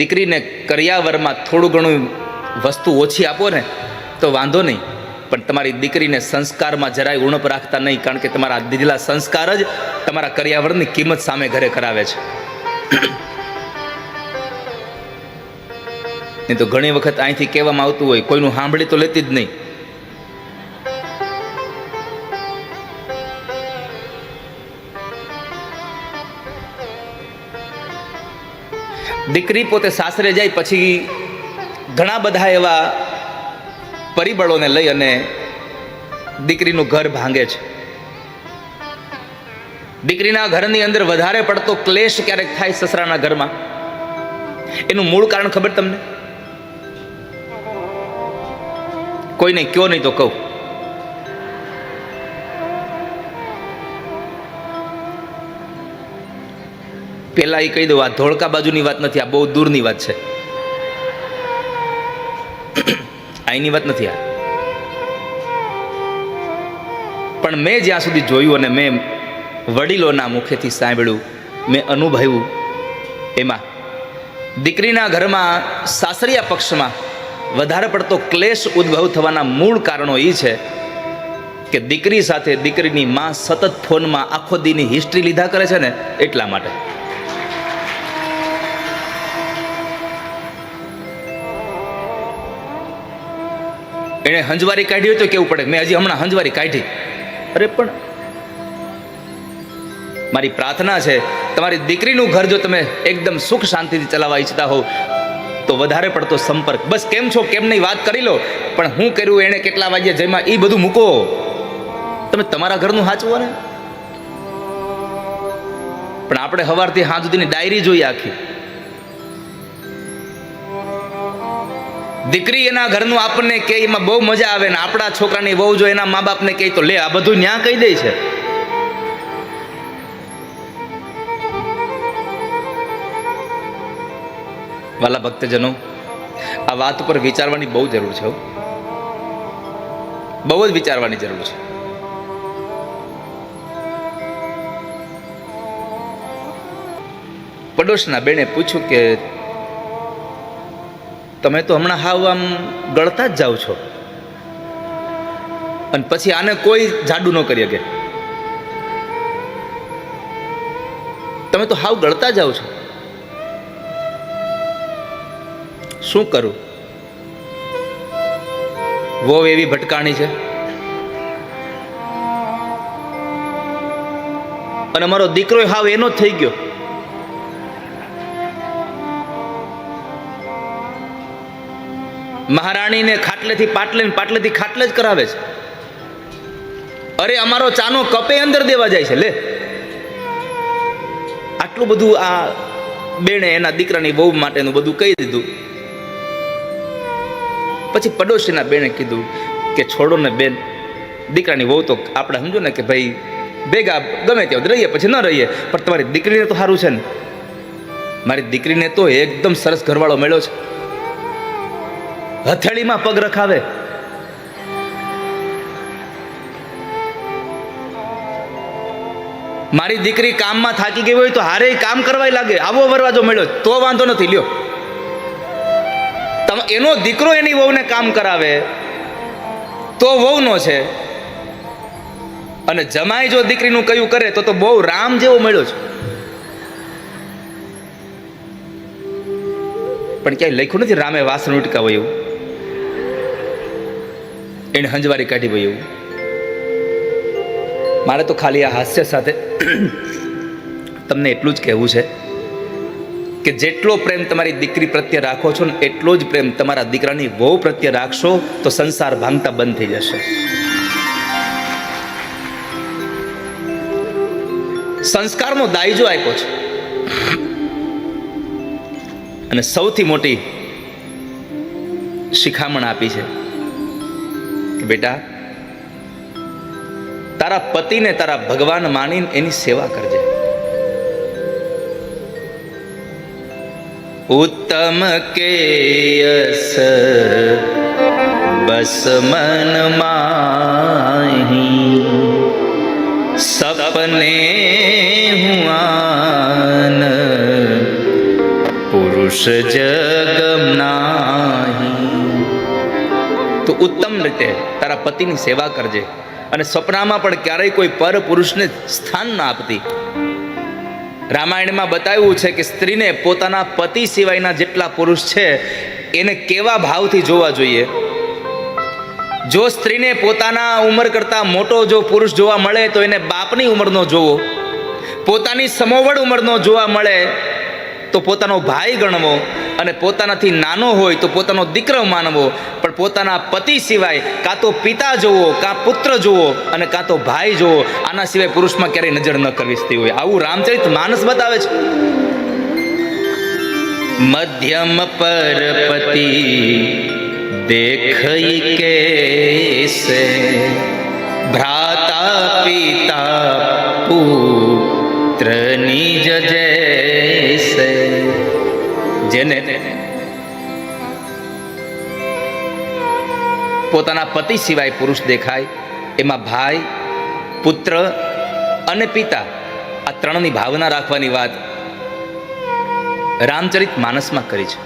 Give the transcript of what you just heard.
દીકરીને કરિયાવરમાં થોડું ઘણું વસ્તુ ઓછી આપો ને, તો વાંધો નહીં. પણ તમારી દીકરીને સંસ્કારમાં જરાય ઉણપ રાખતા નહીં, કારણ કે તમારા દીધેલા સંસ્કાર જ તમારા કરિયાવરની કિંમત સામે ઘરે કરાવે છે. નહીં તો ઘણી વખત અહીંથી કહેવામાં આવતું હોય, કોઈનું સાંભળી તો લેતી જ નહીં. દીકરી પોતે સાસરે જાય પછી ઘણા બધા એવા પરિબળોને લઈ અને દીકરીનું ઘર ભાંગે છે. દીકરીના ઘરની અંદર વધારે પડતો ક્લેશ ક્યારેક થાય સસરાના ઘરમાં. એનું મૂળ કારણ ખબર તમને? કોઈને કયો નહીં તો કહું. પેલા એ કહી દઉં, આ ધોળકા બાજુની વાત નથી, આ બહુ દૂરની વાત છે. અહીંની વાત નથી આ. પણ મેં જ્યાં સુધી જોયું અને મેં વડીલોના મુખેથી સાંભળ્યું, મેં અનુભવ્યું, એમાં દીકરીના ઘરમાં સાસરિયા પક્ષમાં વધારે પડતો ક્લેશ ઉદ્ભવ થવાના મૂળ કારણો એ છે કે દીકરી સાથે દીકરીની માં સતત ફોનમાં આખો દીની હિસ્ટ્રી લીધા કરે છે ને, એટલા માટે. એણે હંજવારી કાઢી હોય તો કેવું પડે? મેં હજી હમણાં હંજવારી કાઢી. અરે પણ મારી પ્રાર્થના છે તમારી દીકરીનું ઘર જો તમે એકદમ સુખ શાંતિથી ચલાવવા ઈચ્છતા હોવ તો વધારે પડતો સંપર્ક. બસ કેમ છો કેમ નહીં વાત કરી લો પણ હું કર્યું એણે કેટલા વાગ્યા જેમાં એ બધું મૂકો. તમે તમારા ઘરનું સાચવો ને? પણ આપણે સવારથી હાથ સુધીની ડાયરી જોઈએ આખી. દીકરી એના ઘરનું આપણને કે એમાં બહુ મજા આવે ને આપણા છોકરાની વહુ જો એના મા બાપને કહે તો, લે, આ બધું ન્યા કહી દે છે વાલા ભક્તજનો, આ વાત ઉપર વિચારવાની બહુ જરૂર છે. બહુ જ વિચારવાની જરૂર છે પડોશના બેને પૂછ્યું કે તમે તો હમણાં હાવ આમ ગળતા જ જાઓ છો. અને પછી આને કોઈ જાડુ ન કરી શકે. તમે તો હાવ ગળતા જાઓ છો. શું કરું? વહુ એવી ભટકાણી છે. અને મારો દીકરો હાવ એનો જ થઈ ગયો. મહારાણીને ખાટલેથી પાટલે પાટલેથી ખાટલે જ કરાવે છે. અરે અમારો ચાનો કપે અંદર દેવા જાય છે, લે. આટલું બધું આ બેણે એના દીકરાની વહુ માટેનું બધું કહી દીધું. પછી પડોશીના બેણે કીધું કે છોડો ને બેન, દીકરાની વહુ તો આપણે સમજો ને કે ભાઈ ભેગા ગમે ત્યાં રહીએ, પછી ન રહીએ, પણ તમારી દીકરીને તો સારું છે ને. મારી દીકરીને તો એકદમ સરસ ઘરવાળો મળ્યો છે. હથેળીમાં પગ રખાવે. મારી દીકરી કામમાં થાકી ગઈ હોય તો હારે કામ કરવાય લાગે. આવો વરવાજો મળ્યો, તો વાંધો નથી, લ્યો. તમે, એનો દીકરો એની વહુને કામ કરાવે, તો વહુનો છે. અને જમાઈ જો દીકરીનું કયું કરે, તો તો બહુ રામ જેવો મળ્યો છે. પણ ક્યાંય લખ્યું નથી, રામે વાસણ ઉટકાવો એને હંજવારી કાઢી ભાઈ એવું. મારે તો ખાલી આ હાસ્ય સાથે તમને એટલું જ કહેવું છે કે જેટલો પ્રેમ તમારી દીકરી પ્રત્યે રાખો છો ને એટલો જ પ્રેમ તમારા દીકરાની વહુ પ્રત્યે રાખશો તો સંસાર ભાંગતા બંધ થઈ જશે. સંસ્કારનો દાયજો આપ્યો છે અને સૌથી મોટી શિખામણ આપી છે. બેટા, તારા પતિને તારા ભગવાન માનીને એની સેવા કરજે. ઉત્તમ કેયસ બસ મન માહી, સપને હુઆન પુરુષ પુરુષ જગમ નાહી તો ઉત્તમ રીતે તારા પતિની સેવા કરજે. અને સપનામાં પણ ક્યારેય કોઈ પર પુરુષને સ્થાન ના આપતી. રામાયણમાં બતાવ્યું છે કે સ્ત્રીને પોતાના પતિ સિવાયના જેટલા પુરુષ છે, એને કેવા ભાવથી જોવા જોઈએ? જો સ્ત્રીને પોતાના ઉંમર કરતાં મોટો જો પુરુષ જોવા મળે, તો એને બાપની ઉંમરનો જોવો. પોતાની સમોવડ ઉંમરનો જોવા મળે, તો પોતાનો ભાઈ ગણવો. અને પોતાનાથી નાનો હોય તો પોતાનો દીકરો માનવો, પણ પોતાના પતિ સિવાય કાં તો પિતા જોવો, કાં પુત્ર જોવો અને કાં તો ભાઈ જોવો, આના સિવાય પુરુષમાં ક્યારેય નજર ન કરવી હોય. આવું રામચરિત માનસ બતાવે છે. મધ્યમ પરપતિ દેખઈ કે ભ્રાતા પિતા પુત્ર નિજ જૈસે? જેને પોતાના પતિ સિવાય પુરુષ દેખાય, એમાં ભાઈ, પુત્ર અને પિતા આ ત્રણની ભાવના રાખવાની વાત રામચરિત માનસમાં કરી છે.